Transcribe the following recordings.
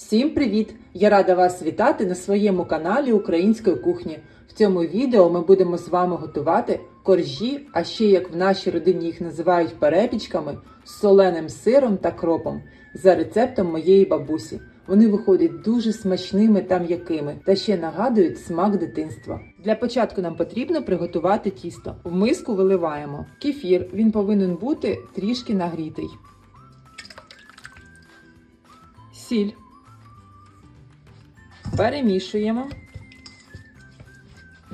Всім привіт! Я рада вас вітати на своєму каналі Української кухні. В цьому відео ми будемо з вами готувати коржі, а ще як в нашій родині їх називають перепічками, з соленим сиром та кропом за рецептом моєї бабусі. Вони виходять дуже смачними та м'якими та ще нагадують смак дитинства. Для початку нам потрібно приготувати тісто. В миску виливаємо кефір. Він повинен бути трішки нагрітий. Сіль. Перемішуємо.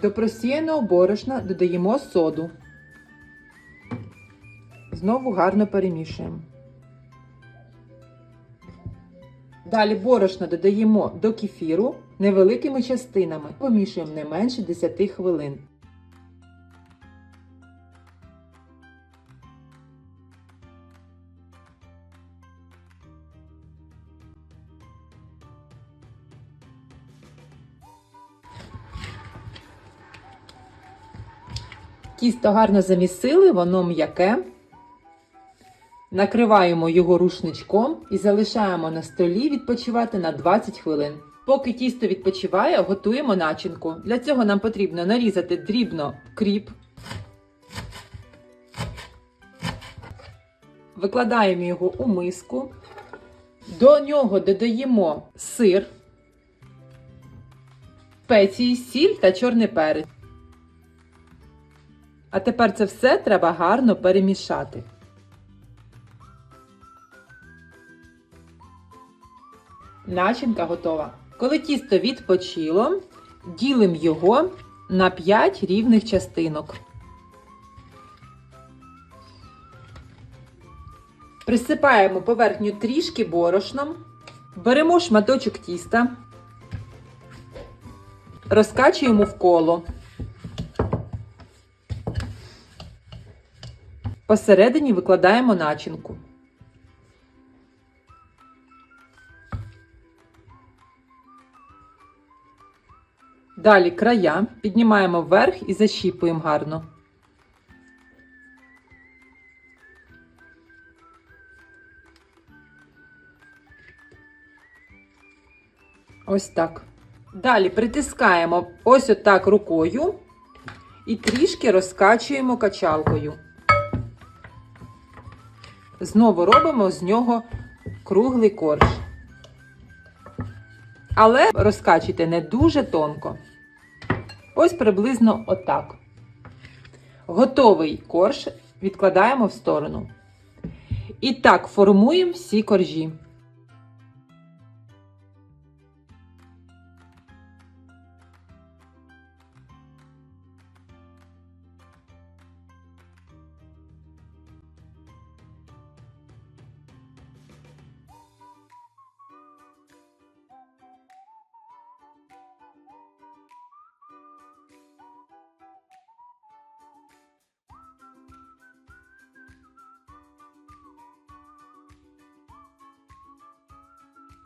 До просіяного борошна додаємо соду. Знову гарно перемішуємо. Далі борошно додаємо до кефіру невеликими частинами. Помішуємо не менше 10 хвилин. Тісто гарно замісили, воно м'яке. Накриваємо його рушничком і залишаємо на столі відпочивати на 20 хвилин. Поки тісто відпочиває, готуємо начинку. Для цього нам потрібно нарізати дрібно кріп. Викладаємо його у миску. До нього додаємо сир, спеції, сіль та чорний перець. А тепер це все треба гарно перемішати. Начинка готова. Коли тісто відпочило, ділимо його на 5 рівних частинок. Присипаємо поверхню трішки борошном, беремо шматочок тіста, розкачуємо в коло. Посередині викладаємо начинку. Далі края піднімаємо вверх і защіпуємо гарно. Ось так. Далі притискаємо ось отак рукою і трішки розкачуємо качалкою. Знову робимо з нього круглий корж. Але розкачуйте не дуже тонко. Ось приблизно отак. Готовий корж відкладаємо в сторону. І так формуємо всі коржі.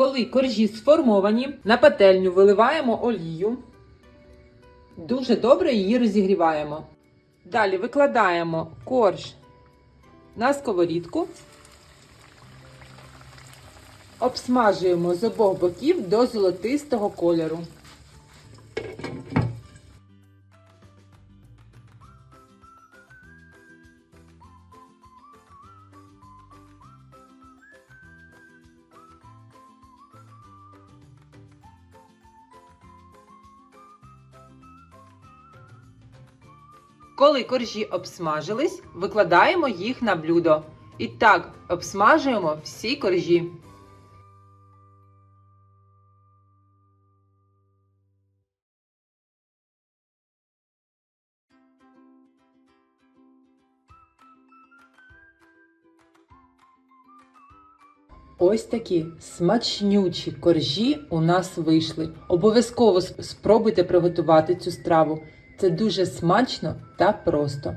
Коли коржі сформовані, на пательню виливаємо олію. Дуже добре її розігріваємо. Далі викладаємо корж на сковорідку. Обсмажуємо з обох боків до золотистого кольору. Коли коржі обсмажились, викладаємо їх на блюдо. І так обсмажуємо всі коржі. Ось такі смачнючі коржі у нас вийшли. Обов'язково спробуйте приготувати цю страву. Це дуже смачно та просто.